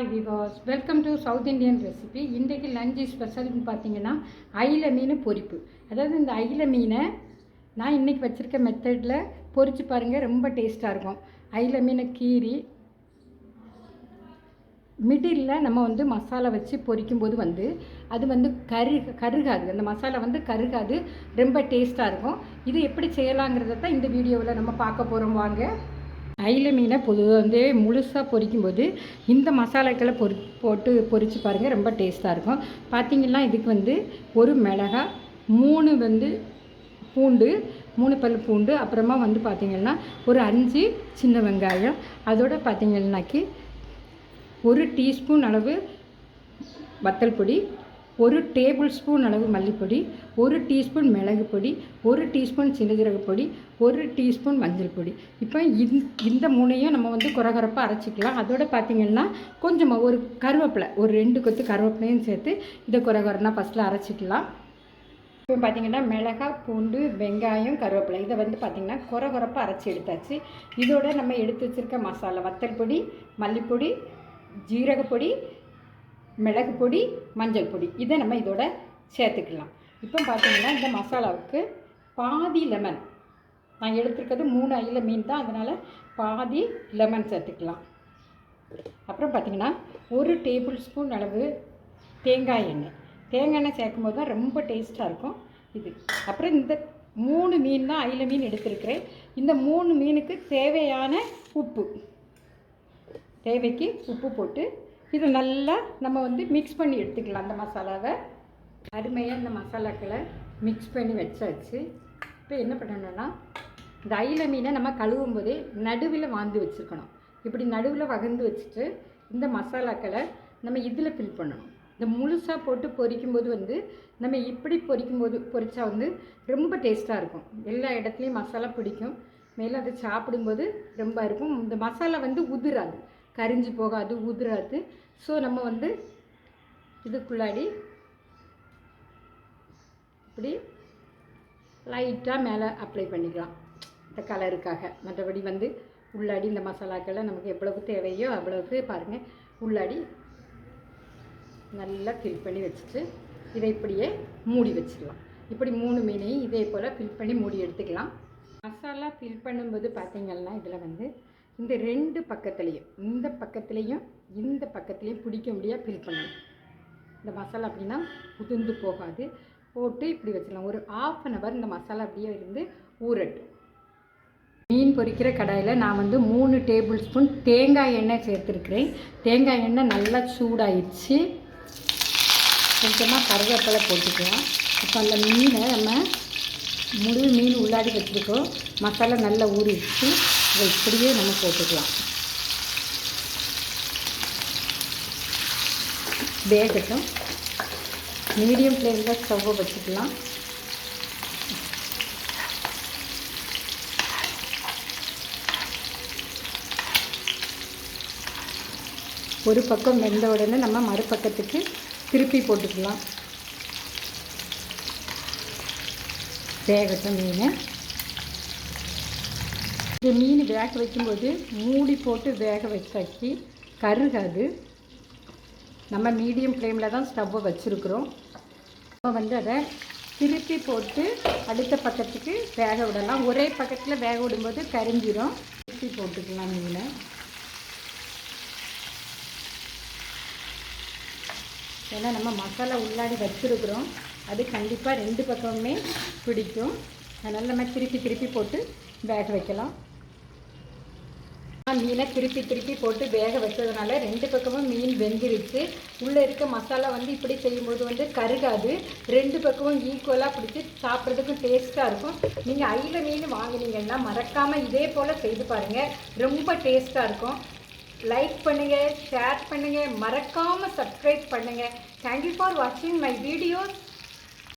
Hi Vilas welcome to South Indian recipe இன்றைக்கு lunch ஸ்பெஷல்னு பார்த்தீங்கன்னா அயில மீன் பொரிப்பு. அதாவது இந்த அயில மீனை நான் இன்றைக்கி வச்சுருக்க மெத்தடில் பொரித்து பாருங்கள் ரொம்ப டேஸ்ட்டாக இருக்கும். அயில மீனை கீறி மிடில் நம்ம வந்து மசாலா வச்சு பொரிக்கும்போது வந்து அது வந்து கரு கருகாது. அந்த மசாலா வந்து கருகாது ரொம்ப டேஸ்ட்டாக இருக்கும். இது எப்படி செய்யலாங்கிறத தான் இந்த வீடியோவில் நம்ம பார்க்க போகிறோம் வாங்க. அயில மீனை பொதுவாக வந்து முழுசாக பொரிக்கும்போது இந்த மசாலாக்களை பொரி போட்டு பொரித்து பாருங்கள் ரொம்ப டேஸ்ட்டாக இருக்கும். பார்த்தீங்கன்னா இதுக்கு வந்து ஒரு மிளகா மூணு வந்து பூண்டு மூணு பல் பூண்டு அப்புறமா வந்து பார்த்திங்கன்னா ஒரு அஞ்சு சின்ன வெங்காயம். அதோட பார்த்திங்கன்னாக்கி ஒரு டீஸ்பூன் அளவு வத்தல் பொடி ஒரு டேபிள் ஸ்பூன் அளவு மல்லிப்பொடி ஒரு டீஸ்பூன் மிளகு பொடி ஒரு டீஸ்பூன் சின்னஜீரக பொடி ஒரு டீஸ்பூன் மஞ்சள் பொடி. இப்போ இந்த இந்த மூணையும் நம்ம வந்து குறகுறப்பாக அரைச்சிக்கலாம். அதோட பார்த்திங்கன்னா கொஞ்சமாக ஒரு கருவேப்பிலை ஒரு ரெண்டு கொத்து கருவேப்பிலையும் சேர்த்து இதை குறகுறனா ஃபஸ்ட்டில் அரைச்சிக்கலாம். இப்போ பார்த்தீங்கன்னா மிளகாய் பூண்டு வெங்காயம் கருவேப்பிலை இதை வந்து பார்த்திங்கன்னா குறை குறைப்பாக அரைச்சி எடுத்தாச்சு. இதோட நம்ம எடுத்து வச்சுருக்க மசாலா வத்தல் பொடி மல்லிப்பொடி ஜீரகப்பொடி மிளகு பொடி மஞ்சள் பொடி. இதை நம்ம இதோட சேர்த்துக்கலாம். இப்போ பார்த்தீங்கன்னா இந்த மசாலாவுக்கு பாதி லெமன் நான் எடுத்துருக்கிறது மூணு அயில மீன் தான். அதனால் பாதி லெமன் சேர்த்துக்கலாம். அப்புறம் பார்த்திங்கன்னா ஒரு டேபிள் ஸ்பூன் அளவு தேங்காய் எண்ணெய். தேங்காய் எண்ணெய் சேர்க்கும் போது தான் ரொம்ப டேஸ்ட்டாக இருக்கும். இது. அப்புறம் இந்த மூணு மீன் தான் அயில மீன் எடுத்திருக்கிறேன். இந்த மூணு மீனுக்கு தேவையான உப்பு. தேவைக்கு உப்பு போட்டு இது நல்லா நம்ம வந்து மிக்ஸ் பண்ணி எடுத்துக்கலாம் அந்த மசாலாவை. அருமையாக இந்த மசாலாக்களை மிக்ஸ் பண்ணி வச்சாச்சு. இப்போ என்ன பண்ணணும்னா இந்த அயில மீனை நம்ம கழுவும் போதே நடுவில் வாந்து வச்சுருக்கணும். இப்படி நடுவில் வகந்து வச்சுட்டு இந்த மசாலாக்களை நம்ம இதில் ஃபில் பண்ணணும். இந்த முழுசாக போட்டு பொரிக்கும்போது வந்து நம்ம இப்படி பொரிக்கும்போது பொரிச்சா வந்து ரொம்ப டேஸ்ட்டாக இருக்கும். எல்லா இடத்துலையும் மசாலா பிடிக்கும். மேலே அதை சாப்பிடும்போது ரொம்ப இருக்கும். இந்த மசாலா வந்து உதிராது. கரிஞ்சு போகாது உதிராது. ஸோ நம்ம வந்து இதுக்குள்ளாடி இப்படி லைட்டாக மேலே அப்ளை பண்ணிக்கலாம். இந்த கலருக்காக மற்றபடி வந்து உள்ளாடி இந்த மசாலாக்கெல்லாம் நமக்கு எவ்வளவு தேவையோ அவ்வளவுக்கு பாருங்கள் உள்ளாடி நல்லா ஃபில் பண்ணி வச்சுட்டு இதை இப்படியே மூடி வச்சிடலாம். இப்படி மூணு மீனையும் இதே போல் ஃபில் பண்ணி மூடி எடுத்துக்கலாம். மசாலா ஃபில் பண்ணும்போது பார்த்தீங்கன்னா இதில் வந்து இந்த ரெண்டு பக்கத்துலேயும் இந்த பக்கத்துலேயும் இந்த பக்கத்துலேயும் பிடிக்க முடியாது ஃபில் பண்ணணும். இந்த மசாலா அப்படின்னா உதிர்ந்து போகாது. போட்டு இப்படி வச்சிடலாம். ஒரு ஆஃப் அன் ஹவர் இந்த மசாலா அப்படியே இருந்து ஊறட்டும். மீன் பொரிக்கிற கடாயில் நான் வந்து மூணு டேபிள் ஸ்பூன் தேங்காய் எண்ணெய் சேர்த்துருக்குறேன். தேங்காய் எண்ணெய் நல்லா சூடாயிடுச்சு. கொஞ்சமாக கருவேப்பிலை போட்டுக்கலாம். இப்போ அந்த மீனை நம்ம முழு மீன் உள்ளாடி வச்சுருக்கோம் மசாலா நல்லா ஊறிடுச்சு இதை இப்படியே நம்ம போட்டுக்கலாம். வேகட்டும். மீடியம் ஃப்ளேமில் ஸ்டவ்வை வச்சுக்கலாம். ஒரு பக்கம் வெந்த உடனே நம்ம மறுபக்கத்துக்கு திருப்பி போட்டுக்கலாம். வேகட்டும் மீன். இந்த மீன் வேக வைக்கும்போது மூடி போட்டு வேக வச்சாக்கி கருகாது நம்ம மீடியம் ஃப்ளேமில் தான் ஸ்டவ்வை வச்சுருக்குறோம். இப்போ வந்து அதை திருப்பி போட்டு அடுத்த பக்கத்துக்கு வேக விடலாம். ஒரே பக்கத்தில் வேக விடும்போது கரிஞ்சிரும். திருப்பி போட்டுக்கலாம் மீனை. ஏன்னா நம்ம மசாலா உள்ளாடி வச்சுருக்குறோம். அது கண்டிப்பாக ரெண்டு பக்கமுமே பிடிக்கும். அதனால் நம்ம திருப்பி திருப்பி போட்டு வேக வைக்கலாம். மீனை திருப்பி திருப்பி போட்டு வேக வச்சதுனால ரெண்டு பக்கமும் மீன் வெந்துருச்சு. உள்ளே இருக்க மசாலா வந்து இப்படி செய்யும்போது வந்து கருகாது. ரெண்டு பக்கமும் ஈக்குவலாக பிடிச்சி சாப்பிட்றதுக்கும் டேஸ்ட்டாக இருக்கும். நீங்கள் அயில மீன் வாங்கினீங்கன்னா மறக்காமல் இதே போல் செய்து பாருங்கள் ரொம்ப டேஸ்ட்டாக இருக்கும். லைக் பண்ணுங்கள் ஷேர் பண்ணுங்கள் மறக்காமல் சப்ஸ்கிரைப் பண்ணுங்கள் தேங்க்யூ ஃபார் வாட்சிங் மை வீடியோஸ்